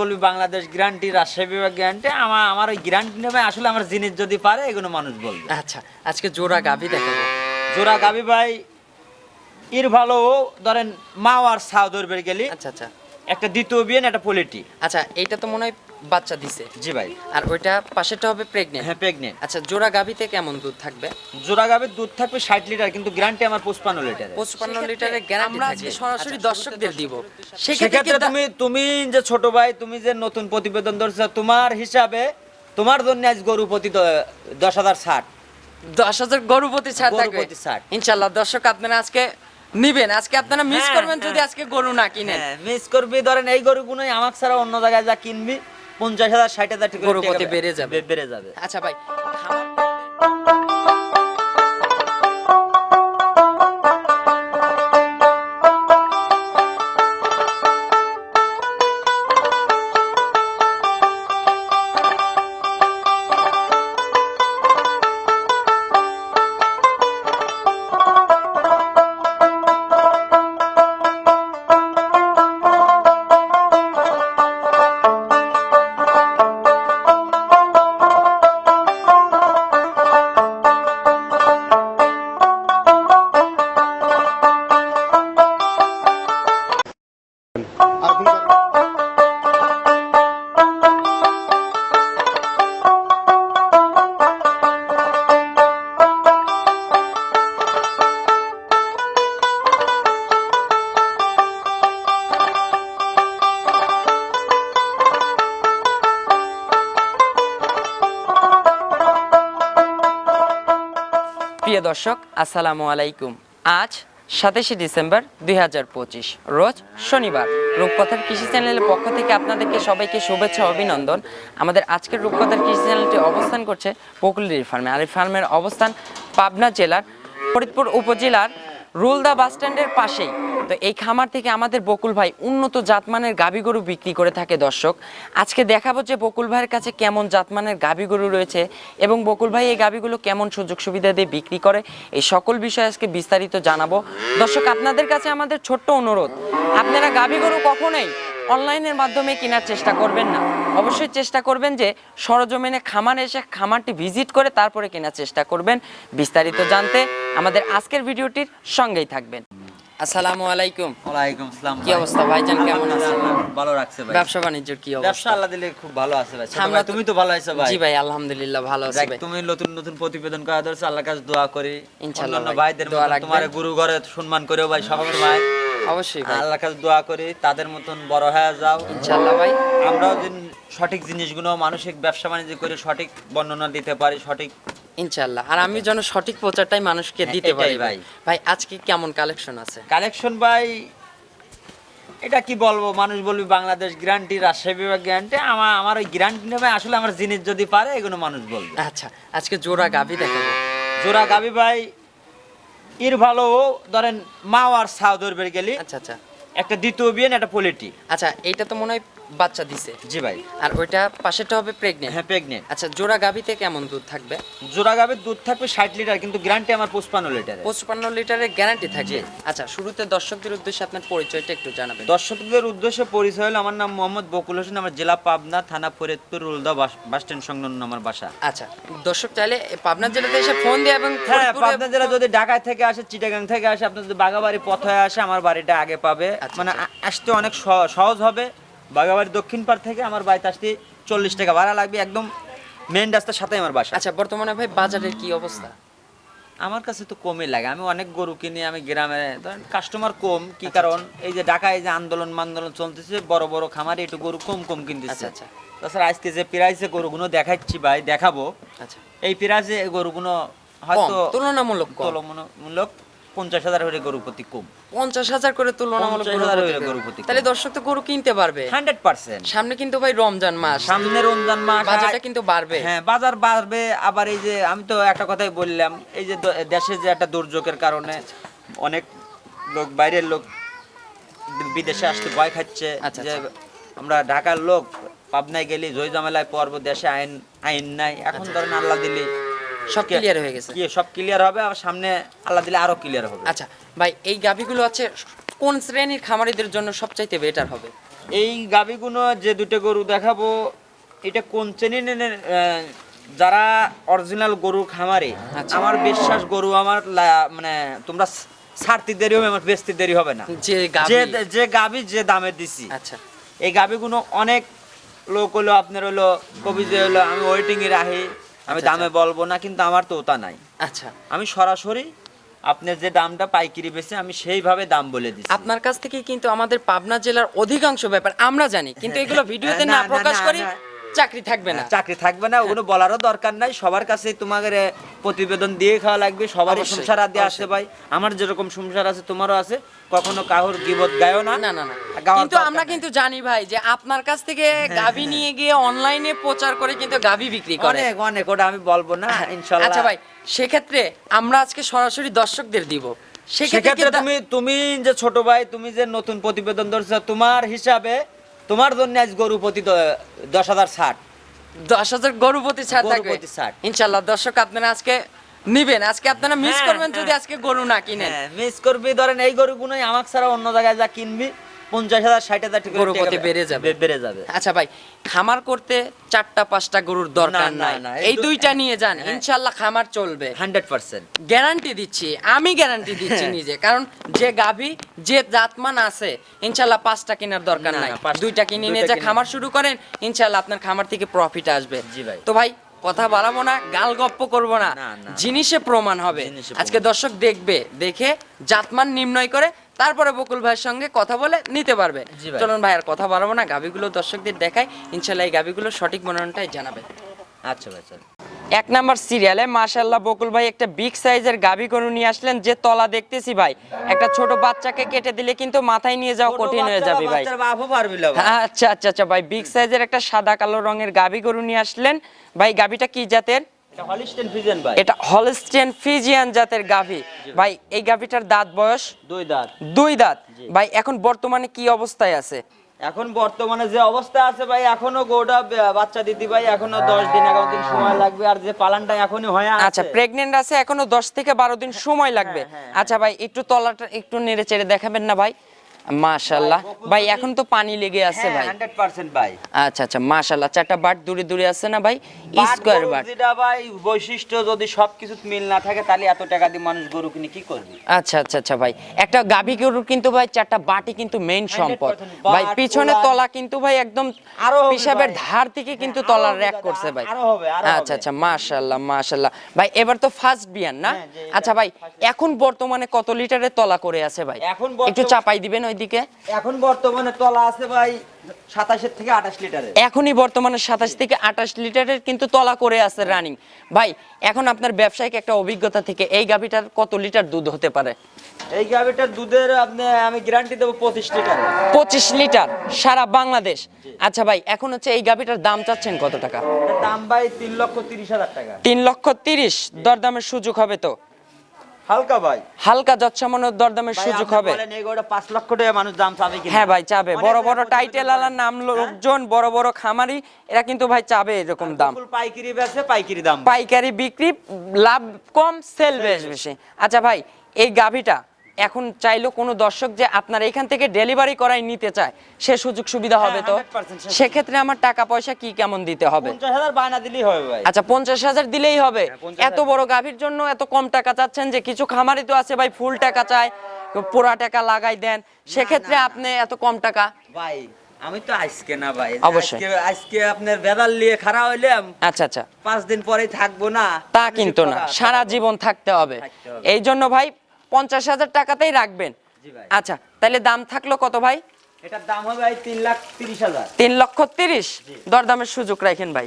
বলবি বাংলাদেশ গ্যারান্টি রাজশাহী বিভাগ গ্যারান্টি আমার আমার ওই গ্যারান্টি নেবে। আসলে আমার জিনিস যদি পারে এগুলো মানুষ বলবে। আচ্ছা আজকে জোড়া গাভি দেখাবো। জোড়া গাবি ভাই ইর ভালো ধরেন মা আর সাউ ধরবে গেলি। আচ্ছা আচ্ছা। একটা দ্বিতীয় বিয়ে একটা পোলিটি। আচ্ছা এইটা তো মনে হয় বাচ্চা দিছে। জি ভাই। আর ওইটা পাশেরটা হবে প্রেগনেন্ট হ্যাঁ প্রেগনেন্ট আচ্ছা জোড়া গাভিতে কেমন দুধ থাকবে? জোড়া গাবির দুধ থাকবে ষাট লিটার কিন্তু গ্যারান্টি আমার পঁচপান্ন লিটার পঁচপান্ন লিটারের গ্যারান্টি আমরা আজকে সরাসরি দর্শকদের দিব। সেক্ষেত্রে তুমি তুমি যে ছোট ভাই তুমি যে নতুন প্রতিবেদন ধরছো তোমার হিসাবে তোমার জন্য আজ গরু প্রতি দ- দশ হাজার ষাট। দশ হাজার গরুপতি ছাড় গরু থাকবে? প্রতি ষাট। ইনশাল্লাহ দর্শক আপনারা আজকে নিবেন। আজকে আপনারা মিস হ্যাঁ, করবেন যদি হ্যাঁ। আজকে গরু না কিনেন। হ্যাঁ মিস করবি ধরেন এই গরুগুলোই আমার ছাড়া অন্য জায়গায় যা কিনবি পঞ্চাশ হাজার ষাট হাজার টাকা গরু প্রতি বেড়ে যাবে। বেড়ে যাবে আচ্ছা ভাই দর্শক, আসসালামু আলাইকুম। আজ সাতাশে ডিসেম্বর দুই হাজার পঁচিশ, রোজ শনিবার। রূপকথার কৃষি চ্যানেলের পক্ষ থেকে আপনাদেরকে সবাইকে শুভেচ্ছা অভিনন্দন। আমাদের আজকের রূপকথার কৃষি চ্যানেলটি অবস্থান করছে পকুলির ফার্মে। আর এই ফার্মের অবস্থান পাবনা জেলার ফরিদপুর উপজেলার রুলদা বাস স্ট্যান্ডের পাশেই। তো এই খামার থেকে আমাদের বকুল ভাই উন্নত জাতমানের গাভী গরু বিক্রি করে থাকে, দর্শক। আজকে দেখাবো যে বকুল ভাইয়ের কাছে কেমন জাতমানের গাভী গরু রয়েছে এবং বকুল ভাই এই গাভীগুলো কেমন সুযোগ সুবিধা দিয়ে বিক্রি করে, এই সকল বিষয়ে আজকে বিস্তারিত জানাব। দর্শক, আপনাদের কাছে আমাদের ছোট্ট অনুরোধ, আপনারা গাভী গরু কখনোই অনলাইনের মাধ্যমে কেনার চেষ্টা করবেন না। অবশ্যই চেষ্টা করবেন যে সরজমিনে খামার এসে খামারটি ভিজিট করে তারপরে কেনার চেষ্টা করবেন। বিস্তারিত জানতে আমাদের আজকের ভিডিওটির সঙ্গেই থাকবেন। আসসালামু আলাইকুম। ওয়ালাইকুম আসসালাম কি অবস্থা? ভাইজান কেমন আছেন? ভালো রাখছে ভাই। ব্যবসা বাণিজ্যের কি ব্যবসা আল্লাহ দিলে খুব ভালো আছে ভাই। আমরা তুমি তো ভালো আছো ভাই। জি ভাই আলহামদুলিল্লাহ ভালো আছি ভাই। তুমি নতুন নতুন প্রতিবেদন করা আল্লাহর কাছে দোয়া করি। ইনশাআল্লাহ ভাই, ভাইদের দোয়া তোমার গুরু ঘরে সম্মান করেও ভাই সব সময় অবশ্যই ভাই। আল্লাহর কাছে দোয়া করি তাদের মতন বড় হয়ে যাও। ইনশাআল্লাহ ভাই। আমরাও সঠিক জিনিসগুলো মানসিক ব্যবসা বাণিজ্য করে সঠিক বর্ণনা দিতে পারি সঠিক ইনশাআল্লাহ। আর আমি যেন সঠিক প্রচারটাই মানুষকে হ্যাঁ, দিতে পারি ভাই। ভাই। আজকে কেমন কালেকশন আছে? কালেকশন ভাই এটা কি বলব? মানুষ বলবি বাংলাদেশ গ্যারান্টি রাজশাহী বিভাগ গ্যারান্টি আমার আমার ওই গ্যারান্টি নেবে আসলে আমার জিনিস যদি পারে এগুলো মানুষ বলবে। আচ্ছা আজকে জোড়া গাভি দেখাবো। জোড়া গাবি ভাই ইর ভালো ধরেন মা আর সাউ ধরবে গেলি। আচ্ছা আচ্ছা। একটা দ্বিতীয় বিয়েন একটা পোলিটি। আচ্ছা এইটা তো মনে হয় বাচ্চা দিছে। জি ভাই। আর ওইটা পাশেরটা হবে প্রেগনেন্ট হ্যাঁ প্রেগনেন্ট আচ্ছা জোড়া গাভিতে কেমন দুধ থাকবে? জোড়া গাবির দুধ থাকবে ষাট লিটার কিন্তু গ্যারান্টি আমার পঁচপান্ন লিটার পঁচপান্ন লিটারের গ্যারান্টি থাকবে। জি। আচ্ছা শুরুতে দর্শকদের উদ্দেশ্যে আপনার পরিচয়টা একটু জানাবেন। দর্শকদের উদ্দেশ্যে পরিচয় হলো আমার নাম মোহাম্মদ বকুল হোসেন আমার জেলা পাবনা থানা ফরিদপুর রুলদা বাস স্ট্যান্ড সংলগ্ন আমার বাসা। আচ্ছা দর্শক চাইলে পাবনা জেলাতে এসে ফোন দিয়ে এবং হ্যাঁ পাবনা জেলা যদি ঢাকায় থেকে আসে চিটাগাং থেকে আসে আপনার যদি বাগাবাড়ি পথে আসে আমার বাড়িটা আগে পাবে। আচ্ছা, মানে আচ্ছা। আসতে অনেক সহ- সহজ হবে। বাগাবাড়ি দক্ষিণ পার থেকে আমার বাড়িতে আসতে চল্লিশ টাকা ভাড়া লাগবে একদম মেন রাস্তার সাথে আমার বাসা। আচ্ছা বর্তমানে ভাই বাজারের কি অবস্থা? আমার কাছে তো কমই লাগে আমি অনেক গরু কিনি আমি গ্রামে ধরেন কাস্টমার কম কি কারণ এই যে ঢাকায় যে আন্দোলন মান্দোলন চলতেছে বড় বড় খামারে একটু গরু কম কম কিনতেছে। আচ্ছা, আচ্ছা। তাছাড়া আজকে যে প্রাইসে গরুগুলো দেখাচ্ছি ভাই দেখাবো আচ্ছা। এই প্রাইসে গরুগুলো হয়তো তুলনামূলক। তুলনামূলক পঞ্চাশ হাজার গরু প্রতি কম। পঞ্চাশ হাজার করে তুলনামূলক গরু প্রতি- তাহলে দর্শক তো গরু কিনতে পারবে। Hundred percent. সামনে কিন্তু ভাই রমজান মাস। সামনে রমজান মাস বাজারটা কিন্তু বাড়বে। হ্যাঁ বাজার বাড়বে। আবার এই যে আমি তো একটা কথাই বললাম এই যে দেশে যে একটা দুর্যোগের কারণে অনেক লোক বাইরের লোক বিদেশে আসতে ভয় খাচ্ছে আচ্ছা, যে আচ্ছা। আমরা ঢাকার লোক পাবনায় গেলি জয় জামেলায় পর্ব দেশে আইন আইন নাই। এখন ধরেন আল্লাহ দিলে আচ্ছা। সব ক্লিয়ার হয়ে গেছে। সব ক্লিয়ার হবে আর সামনে আল্লাহ দিলে আরও ক্লিয়ার হবে। আচ্ছা ভাই এই গাভিগুলো আছে কোন শ্রেণির খামারিদের জন্য সবচাইতে বেটার হবে? এই যে দুটো গরু দেখাবো এটা কোন চেনের যারা অরিজিনাল গরু খামারে আচ্ছা। আমার বিশ্বাস গরু আমার মানে তোমরা ছাড়তে দেরি হবে আমার বেচতে দেরি হবে না। যে যে যে গাবি যে দামে দিছি। আচ্ছা। এই গাবিগুলো অনেক লোক হলো আপনার হলো কবি যে হলো আমি ওয়েটিং এ রাখি। আমি আচ্ছা, দামে বলব না কিন্তু আমার তো ওটা নাই। আচ্ছা। আমি সরাসরি আপনার যে দামটা পাইকারি বেছে আমি সেইভাবে দাম বলে দিচ্ছি আপনার কাছ থেকে কিন্তু আমাদের পাবনা জেলার অধিকাংশ ব্যাপার আমরা জানি কিন্তু এগুলো ভিডিওতে না, প্রকাশ করি। চাকরি থাকবে না। চাকরি থাকবে না ওগুলো বলারও দরকার নাই। সবার কাছে তোমাদের প্রতিবেদন দিয়ে খাওয়া লাগবে অবশ্যই, সংসার আদি ভাই। আমার যেরকম সংসার আছে তোমারও আছে। কখনো কাহর গিবত গায়ও না। না না কিন্তু আমরা কিন্তু জানি ভাই যে আপনার কাছ থেকে গাভী নিয়ে গিয়ে অনলাইনে প্রচার করে কিন্তু গাভী বিক্রি করে। অনেক অনেক ওটা আমি বলব না আচ্ছা ভাই সেক্ষেত্রে আমরা আজকে সরাসরি দর্শকদের দিব। সেক্ষেত্রে সেক্ষেত্রে তুমি তুমি যে ছোট ভাই তুমি যে নতুন প্রতিবেদন ধরছো তোমার হিসাবে তোমার জন্য আজ গরু প্রতি দশ হাজার ষাট দশ হাজার গরু প্রতি ষাট থাকবে। ইনশাল্লাহ দর্শক আপনারা আজকে নিবেন আজকে আপনারা মিস হ্যাঁ, করবেন যদি হ্যাঁ। আজকে গরু না কিনেন হ্যাঁ মিস করবি ধরেন এই গরুগুলোই আমার ছাড়া অন্য জায়গায় যা কিনবি পঞ্চাশ হাজার ষাট হাজার গরু প্রতি বেড়ে যাবে। বেড়ে যাবে। আচ্ছা ভাই খামার করতে চারটা পাঁচটা গরুর দরকার নাই। এই দুইটা নিয়ে যান হ্যাঁ। ইনশাল্লাহ খামার চলবে। Hundred percent. গ্যারান্টি দিচ্ছি আমি গ্যারান্টি দিচ্ছি নিজে কারণ যে গাভী যে জাতমান আছে ইনশাল্লাহ পাঁচটা কেনার দরকার নাই। দুইটা কিনে নিয়ে যা খামার শুরু করেন ইনশাল্লাহ আপনার খামার থেকে প্রফিট আসবে। জি ভাই। তো ভাই কথা বাড়াবো না গাল গপ্প করব না। জিনিসে প্রমাণ হবে। আজকে দর্শক দেখবে দেখে জাতমান নির্ণয় করে তারপরে বকুল ভাইয়ের সঙ্গে কথা বলে নিতে পারবে। চলুন ভাই আর কথা বাড়াবো না গাভীগুলো দর্শকদের দেখাই। ইনশাল্লাহ এই গাভীগুলো সঠিক মনোনয়নটাই জানাবে। আচ্ছা ভাই চল। এক নাম্বার সিরিয়ালে মাশাল্লাহ বকুল ভাই একটা বিগ সাইজের গাভী গরু নিয়ে আসলেন যে তলা দেখতেছি ভাই। একটা ছোট বাচ্চাকে কেটে দিলে কিন্তু মাথায় নিয়ে যাওয়া কঠিন হয়ে যাবে ভাই। আচ্ছা আচ্ছা আচ্ছা ভাই বিগ সাইজের একটা সাদা কালো রঙের গাভী গরু নিয়ে আসলেন। ভাই গাভীটা কি জাতের? এটা হলস্টেন ফিজিয়ান জাতের গাভী। ভাই। এই গাভীটার দাঁত বয়স? দুই দাঁত। দুই দাঁত। ভাই এখন বর্তমানে কি অবস্থায় আছে? এখন বর্তমানে যে অবস্থা আছে ভাই এখনও গোটা বাচ্চা দিদি ভাই এখনও দশ দিন এগারো দিন সময় লাগবে আর যে পালানটা এখনই হয় আছে। আচ্ছা প্রেগনেন্ট আছে এখনও দশ থেকে বারো দিন সময় লাগবে। হ্যাঁ, আচ্ছা ভাই একটু তলাটা একটু নেড়ে চেড়ে দেখাবেন না ভাই? মাশাল্লাহ ভাই এখন তো পানি লেগে আছে ভাই। হান্ড্রেড পার্সেন্ট ভাই। আচ্ছা আচ্ছা মাশাল্লাহ চারটা বাট দূরে দূরে আছে না ভাই? Square but. যেটা ভাই বৈশিষ্ট্য যদি সবকিছু মিল না থাকে তাহলে এত টাকা দিয়ে মানুষ গরু কিনে কি করবে? আচ্ছা আচ্ছা আচ্ছা ভাই। একটা গাভী গরুর কিন্তু ভাই চারটা বাটি কিন্তু মেইন সম্পদ। ভাই পিছনে তলা কিন্তু ভাই একদম ভাই। ধার থেকে কিন্তু হ্যাঁ, তলার র্যাক করছে ভাই। আরও হবে, আরও আচ্ছা আচ্ছা মাশাল্লাহ মাশাল্লাহ ভাই এবার তো ফার্স্ট বিয়ান না? হ্যাঁ, আচ্ছা ভাই এখন বর্তমানে কত লিটারের তলা করে আছে ভাই? এখন একটু চাপাই দিবেন ওইদিকে এখন বর্তমানে তলা আছে ভাই সাতাশের থেকে আঠাশ লিটারের। এখনই বর্তমানে সাতাশ থেকে আঠাশ লিটারের কিন্তু তলা করে আছে রানিং ভাই এখন আপনার ব্যবসায়িক একটা অভিজ্ঞতা থেকে এই গাভিটার কত লিটার দুধ হতে পারে? এই গাভিটার দুধের আপনি আমি গ্যারান্টি দেবো পঁচিশ লিটারের পঁচিশ লিটার সারা বাংলাদেশ। আচ্ছা ভাই এখন হচ্ছে এই গাভিটার দাম চাচ্ছেন কত টাকা? দাম ভাই তিন লক্ষ তিরিশ হাজার টাকা। তিন লক্ষ তিরিশ দরদামের সুযোগ হবে তো? হালকা ভাই। হালকা যৎসামান্য দরদামের সুযোগ হবে। বলেন এই গরুটা পাঁচ লক্ষ টাকা মানুষ দাম চাবে কিনা? হ্যাঁ ভাই চাবে। বড় বড় টাইটেল। আলার নাম হ্যাঁ? লোকজন বড় বড় খামারি এরা কিন্তু ভাই চাবে এরকম দাম। পাইকারি বেচে পাইকারি দাম। পাইকারি বিক্রি লাভ কম সেল বেশ। বেশি। আচ্ছা ভাই এই গাভিটা এখন চাইলো কোনো দর্শক যে আপনার এখান থেকে ডেলিভারি করাই নিতে চায় সে সুযোগ সুবিধা হবে তো। সেক্ষেত্রে আমার টাকা পয়সা কি কেমন দিতে হবে? আচ্ছা পঞ্চাশ হাজার দিলেই হবে। হ্যাঁ, 50,000 এত বড় গাভীর জন্য এত কম টাকা চাচ্ছেন যে কিছু খামারি তো আছে ভাই ফুল টাকা চায় পোড়া টাকা লাগাই দেন। সেক্ষেত্রে আপনি এত কম টাকা? ভাই আমি তো আজকে না ভাই অবশ্যই। আজকে আজকে আপনার বেদাল নিয়ে খারাপ হইলাম। আচ্ছা আচ্ছা। পাঁচ দিন পরেই থাকব না। তা কিন্তু না সারা জীবন থাকতে হবে। এই জন্য ভাই পঞ্চাশ হাজার টাকাতেই রাখবেন। আচ্ছা তাহলে দাম থাকল কত ভাই? এটার দাম হবে ভাই তিন লাখ তিরিশ হাজার। তিন লক্ষ তিরিশ? দরদামের সুযোগ রাখেন ভাই।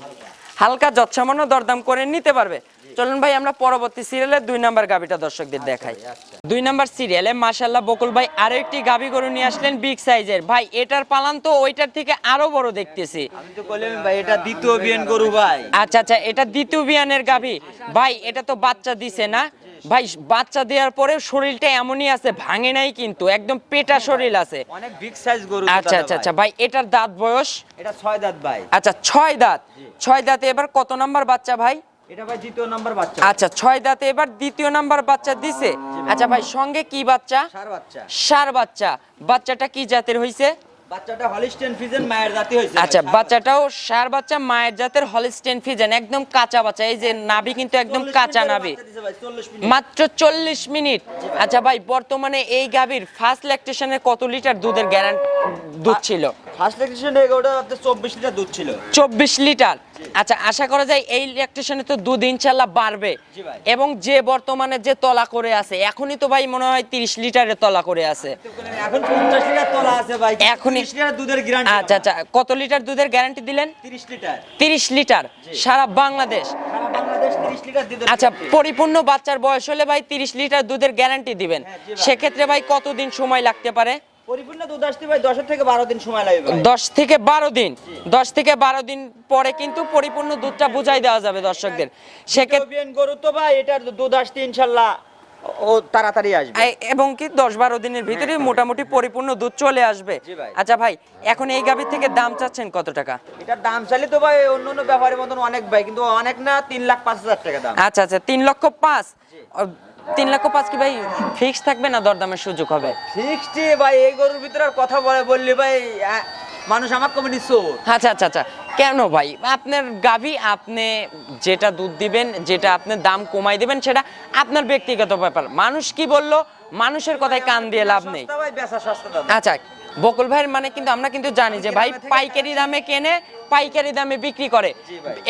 হালকা যৎসামান্য দরদাম করে নিতে পারবে। চলুন ভাই আমরা পরবর্তী সিরিয়ালে দুই নাম্বার গাবিটা দর্শকদের দেখাই। আচ্ছা। দুই নাম্বার সিরিয়ালে মাশাল্লাহ বকুল ভাই আরও একটি গাবি গরু নিয়ে আসলেন বিগ সাইজের ভাই এটার পালান তো ওইটার থেকে আরও বড় দেখতেছি। আমি তো বললাম ভাই এটা দ্বিতীয় বিয়ান গরু ভাই। আচ্ছা আচ্ছা এটা দ্বিতীয় বিয়ানের গাভী ভাই এটা তো বাচ্চা দিছে না। ভাই বাচ্চা দেওয়ার পরে শরীরটা এমনই আছে ভাঙে নাই কিন্তু একদম পেটা শরীর আছে। অনেক বিগ সাইজ গরু আচ্ছা আচ্ছা আচ্ছা ভাই এটার দাঁত বয়স? এটা ছয় দাঁত ভাই। আচ্ছা ছয় দাঁত। ছয় দাঁতে এবার কত নাম্বার বাচ্চা ভাই? এটা ভাই দ্বিতীয় নাম্বার বাচ্চা। আচ্ছা ছয় দাঁতে এবার দ্বিতীয় নাম্বার বাচ্চা দিছে। আচ্ছা ভাই সঙ্গে কি বাচ্চা? সার বাচ্চা। সার বাচ্চা। বাচ্চাটা কি জাতের হইছে? বাচ্চাটা হলিস্টেন ফিজেন মায়ের জাতি হয়েছে। আচ্ছা বাচ্চাটাও সার বাচ্চা মায়ের জাতের হলিস্টেন ফিজেন একদম কাঁচা বাচ্চা। এই যে নাভি কিন্তু একদম কাঁচা নাভি। মাত্র 40 মিনিট। মাত্র চল্লিশ মিনিট। আচ্ছা ভাই বর্তমানে এই গাভীর ফার্স্ট ল্যাকটেশনে কত লিটার দুধের গ্যারান্টি দুধ ছিল? ফার্স্ট ল্যাকটেশনে ওটা আপনার 24 লিটার দুধ ছিল। চব্বিশ লিটার। আচ্ছা আশা করা যায় এই ল্যাকটেশনে তো দুধ ইনশাল্লাহ বাড়বে। এবং যে বর্তমানে যে তলা করে আছে এখনই তো ভাই মনে হয় তিরিশ লিটারের তলা করে আছে। এখন 50 লিটার তলা আছে ভাই। এখনই- 30 লিটার দুধের গ্যারান্টি আচ্ছা আচ্ছা কত লিটার দুধের গ্যারান্টি দিলেন? 30 লিটার। তিরিশ লিটার সারা বাংলাদেশ। সারা বাংলাদেশ 30 লিটার দুধের আচ্ছা পরিপূর্ণ বাচ্চার বয়স হলে ভাই তিরিশ লিটার দুধের গ্যারান্টি দিবেন। হ্যাঁ। সেক্ষেত্রে ভাই কতদিন সময় লাগতে পারে? পরিপূর্ণ দুধ আসতে ভাই 10 থেকে 12 দিন সময় লাগবে ভাই। দশ থেকে বারো দিন। দশ থেকে বারো দিন পরে কিন্তু পরিপূর্ণ দুধটা বুঝাই দেওয়া যাবে দর্শকদের। সেক্ষেত্রে গরু তো ভাই এটার দুধ আসতে ইনশাআল্লাহ ও তাড়াতাড়ি আসবে। এবং কি দশ বারো দিনের ভিতরে মোটামুটি পরিপূর্ণ দুধ চলে আসবে। আচ্ছা ভাই এখন এই গাভীর থেকে দাম চাচ্ছেন কত টাকা? এটার দাম চাইলে তো ভাই অন্য অন্য ব্যাপারের মতন অনেক ভাই কিন্তু অনেক না তিন লাখ পাঁচ হাজার টাকা দাম। আচ্ছা আচ্ছা তিন লক্ষ পাঁচ। তিন লক্ষ পাঁচ কি ভাই ফিক্স থাকবে না দরদামের সুযোগ হবে? সিক্সটি ভাই এই গরুর ভিতরে আর কথা বলে বললি ভাই মানুষ আমার কমিটি চোর আচ্ছা আচ্ছা আচ্ছা। কেন ভাই? আপনার গাভী আপনি যেটা দুধ দিবেন যেটা আপনি দাম কমাই দিবেন সেটা আপনার ব্যক্তিগত ব্যাপার। মানুষ কি বলল? মানুষের কথায় কান দিয়ে লাভ নেই। ভাই বেচা সস্তা দাদা আচ্ছা বকুল ভাইয়ের মানে কিন্তু আমরা কিন্তু জানি যে ভাই পাইকারি দামে কেনে পাইকারি দামে বিক্রি করে।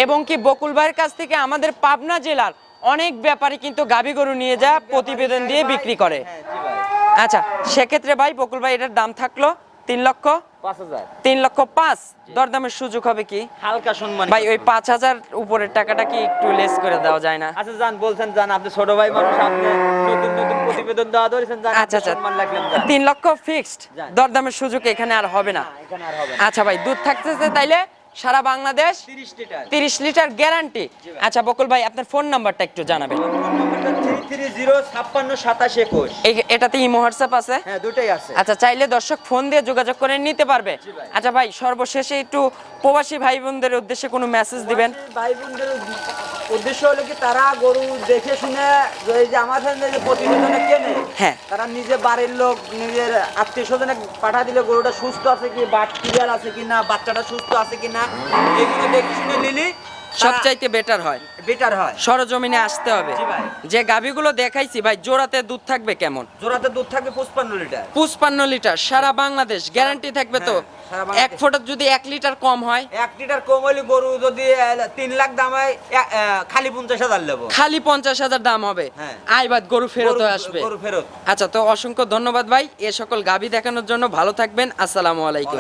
এবং কি বকুল ভাইয়ের কাছ থেকে আমাদের পাবনা জেলার অনেক ব্যাপারী কিন্তু গাভী গরু নিয়ে যা প্রতিবেদন দিয়ে বিক্রি করে। হ্যাঁ জি ভাই। আচ্ছা সেক্ষেত্রে ভাই বকুল ভাই এটার দাম থাকল তিন লক্ষ? তিন লক্ষ পাঁচ? দরদামের সুযোগ হবে কি? হালকা সম্মান ভাই ওই পাঁচ হাজার উপরের টাকাটা কি একটু লেস করে দেওয়া যায় না? আচ্ছা জান বলছেন জান আপনি ছোট ভাই মানুষ আপনি নতুন নতুন প্রতিবেদন দেওয়া ধরেছেন জান আচ্ছা আচ্ছা। সম্মান রাখলেন জান তিন লক্ষ ফিক্সড দরদামের সুযোগ এখানে আর হবে না। না, এখানে আর হবে না। আচ্ছা ভাই দুধ থাকতেছে তাইলে সারা বাংলাদেশ 30 লিটার। তিরিশ লিটার গ্যারান্টি। আচ্ছা বকুল ভাই আপনার ফোন নাম্বারটা একটু জানাবেন। ফোন নাম্বারটা 330562721 এই- এটাতে ইমো হোয়াটসঅ্যাপ আছে? হ্যাঁ দুটোই আছে। আচ্ছা চাইলে দর্শক ফোন দিয়ে যোগাযোগ করে নিতে পারবে। আচ্ছা ভাই সর্বশেষে একটু প্রবাসী ভাই বোনদের উদ্দেশ্যে কোনো মেসেজ দিবেন। ভাই বোনদের উদ্দেশ্য হলো কি তারা গরু দেখে শুনে এই যে আমার সাথে যে প্রতিবেদনে কেনে হ্যাঁ। তারা নিজে বাড়ির লোক নিজের আত্মীয় স্বজনে পাঠা দিলে গরুটা সুস্থ আছে কি বাট ক্লিয়ার আছে কি না বাচ্চাটা সুস্থ আছে কি না এগুলো দেখে শুনে নিলি সবচাইতে বেটার হয়। বেটার হয়। সরজমিনে আসতে হবে। যে গাভিগুলো দেখাইছি ভাই জোড়াতে দুধ থাকবে কেমন? জোড়াতে দুধ থাকবে পঁচপান্ন লিটার। পুষ্পান্ন লিটার সারা বাংলাদেশ গ্যারান্টি থাকবে তো? হ্যাঁ। এক ফোটার যদি এক লিটার কম হয়? এক লিটার কম হলে গরু যদি তিন লাখ দাম হয় খালি পঞ্চাশ হাজার নেব। খালি পঞ্চাশ হাজার দাম হবে। হ্যাঁ। আইবাদ গরু ফেরত আসবে। গরু ফেরত। আচ্ছা তো অসংখ্য ধন্যবাদ ভাই। এ সকল গাভী দেখানোর জন্য ভালো থাকবেন। আসসালামু আলাইকুম।